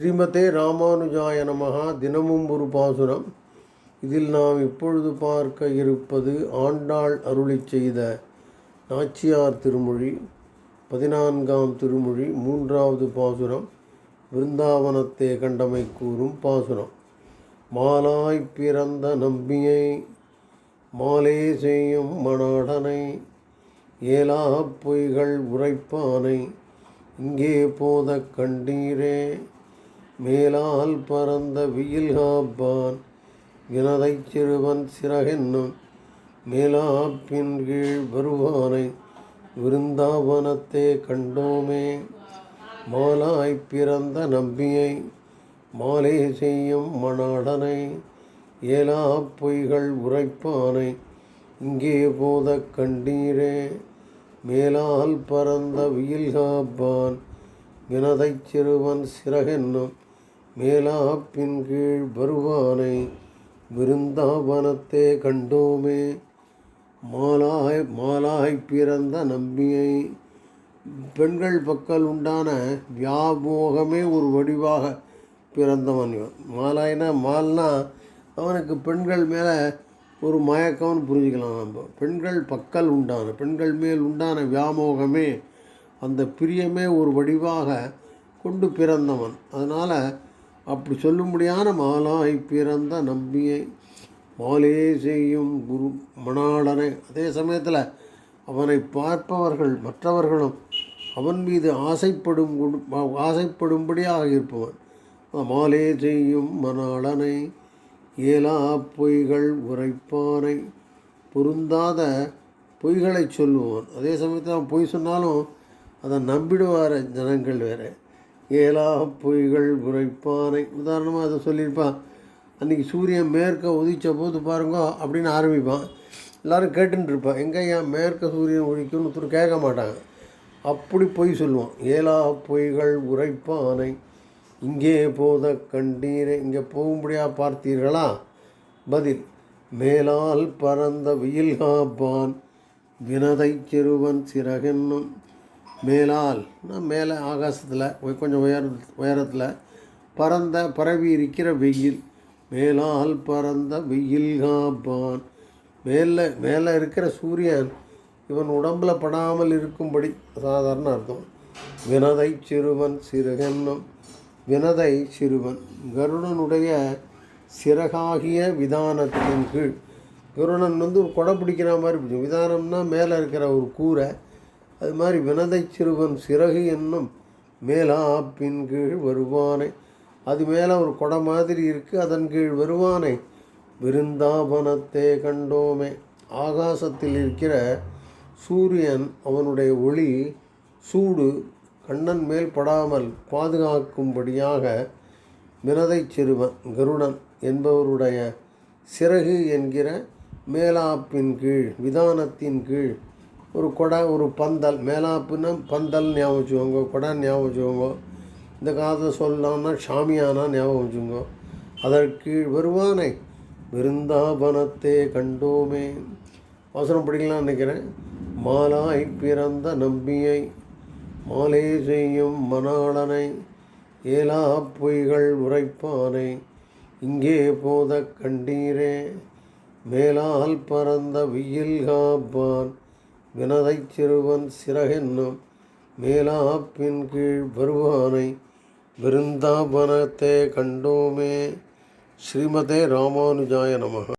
ஸ்ரீமதே ராமானுஜாய நமகா தினமும் ஒரு பாசுரம். இதில் நாம் இப்பொழுது பார்க்க இருப்பது ஆண்டாள் அருளிச் செய்த நாச்சியார் திருமொழி பதினான்காம் திருமொழி மூன்றாவது பாசுரம் விருந்தாவனத்தே கண்டமை கூறும் பாசுரம். மாலாய் பிறந்த நம்பியை மாலே செய்யும் மணாடனை ஏலா பொய்கள் உரைப்பானை இங்கே போதக் கண்டீரே. மேலால் பறந்த வியில் காப்பான். வினதைச் சிறுவன் சிறகென்னும் மேலாப்பின் கீழ் வருவானை விருந்தாவனத்தே கண்டோமே. மாலாய் பிறந்த நம்பியை மாலே செய்யும் மணாடனை ஏலா பொய்கள் உரைப்பானை இங்கே போதக் கண்டீரே. மேலால் பறந்த வியில் காப்பான். வினதைச் சிறுவன் சிறகென்னும் மேலாப்பின் கீழ் வருவானை விருந்தாவனத்தே கண்டோமே. மாலாய் மாலாய் பிறந்த நம்பியை பெண்கள் பக்கல் உண்டான வியாமோகமே ஒரு வடிவாக பிறந்தவன் இவன். மாலாய்னா மால்னா அவனுக்கு பெண்கள் மேலே ஒரு மயக்கம்னு புரிஞ்சுக்கலாம் நம்ம. பெண்கள் பக்கல் உண்டான பெண்கள் மேல் உண்டான வியாமோகமே அந்த பிரியமே ஒரு வடிவாக கொண்டு பிறந்தவன். அதனால் அப்படி சொல்லும்படியான மாலாய் பிறந்த நம்பியை மாலே செய்யும் குரு மணாளனை அதே சமயத்தில் அவனை பார்ப்பவர்கள் மற்றவர்களும் அவன் மீது ஆசைப்படும் குடு- ஆசைப்படும்படியாக இருப்பவன். மாலே செய்யும் மணாளனை ஏலா பொய்கள் உரைப்பானை பொருந்தாத பொய்களை சொல்லுவான் அதே சமயத்தில் அவன் பொய் சொன்னாலும் அதை நம்பிடுவார் ஜனங்கள் வேறு. ஏலா பொய்கள் உரைப்பானை உதாரணமாக அதை சொல்லியிருப்பான். அன்றைக்கி சூரியன் மேற்க உதித்த போது பாருங்க அப்படின்னு ஆரம்பிப்பான். எல்லோரும் கேட்டுருப்பான் எங்கே ஏன் மேற்க சூரியன் ஒழிக்கும்னு ஒருத்தர் கேட்க மாட்டாங்க. அப்படி பொய் சொல்லுவான். ஏலா பொய்கள் உரைப்பானை இங்கே போத கண்டீரை இங்கே போகும்படியாக பார்த்தீர்களா? பதில் மேலால் பறந்த வெயில் காப்பான். வினதை சிறுவன் சிறகென்னும். மேலால். மேலே ஆகாசத்தில் கொஞ்சம் உயர உயரத்தில் பறந்த பரவி இருக்கிற வெயில். மேலால் பறந்த வெயில் காப்பான். மேலே மேலே இருக்கிற சூரியன் இவன் உடம்புல படாமல் இருக்கும்படி சாதாரண அர்த்தம். வினதை சிறுவன் சிறுகென்னும் வினதை சிறுவன் கருடனுடைய சிறகாகிய விதானத்தின் கீழ். கருடன் வந்து ஒரு கொடை பிடிக்கிற மாதிரி பிடிக்கும். விதானம்னா மேலே இருக்கிற ஒரு கூரை அது மாதிரி வினதை சிறுவன் சிறகு என்னும் மேலாப்பின் கீழ் வருவானே. அது மேலே ஒரு கொடை மாதிரி இருக்குது அதன் கீழ் வருவானே. விருந்தாவனத்தே கண்டோமே. ஆகாசத்தில் இருக்கிற சூரியன் அவனுடைய ஒளி சூடு கண்ணன் மேல் படாமல் பாதுகாக்கும்படியாக வினதை சிறுவன் கருடன் என்பவருடைய சிறகு என்கிற மேலாப்பின் கீழ் விதானத்தின் கீழ் ஒரு கொடை ஒரு பந்தல் மேலாப்புன்னா பந்தல் ஞாபகம் வச்சுக்கோங்க கொடை ஞாபகம் வச்சுக்கோங்க. இந்த காலத்தை சொல்லலாம்னா ஷாமியானா ஞாபகம் வச்சுக்கோங்க. அதற்கு வருவானை விருந்தாபனத்தே கண்டோமே. அவசரம் படிக்கலாம்னு நினைக்கிறேன். மாலாய் பிறந்த நம்பியை மாலே செய்யும் மணாளனை ஏலா பொய்கள் உரைப்பானை இங்கே போத கண்டீரே. மேலால் பறந்த வெயில் காப்பான் வினதைச் சிறுவன் சிறகென்னும் மேலாப்பின் கீழ் வருவானை விருந்தாபனத்தே கண்டோமே. ஸ்ரீமதே ராமானுஜாய நமக.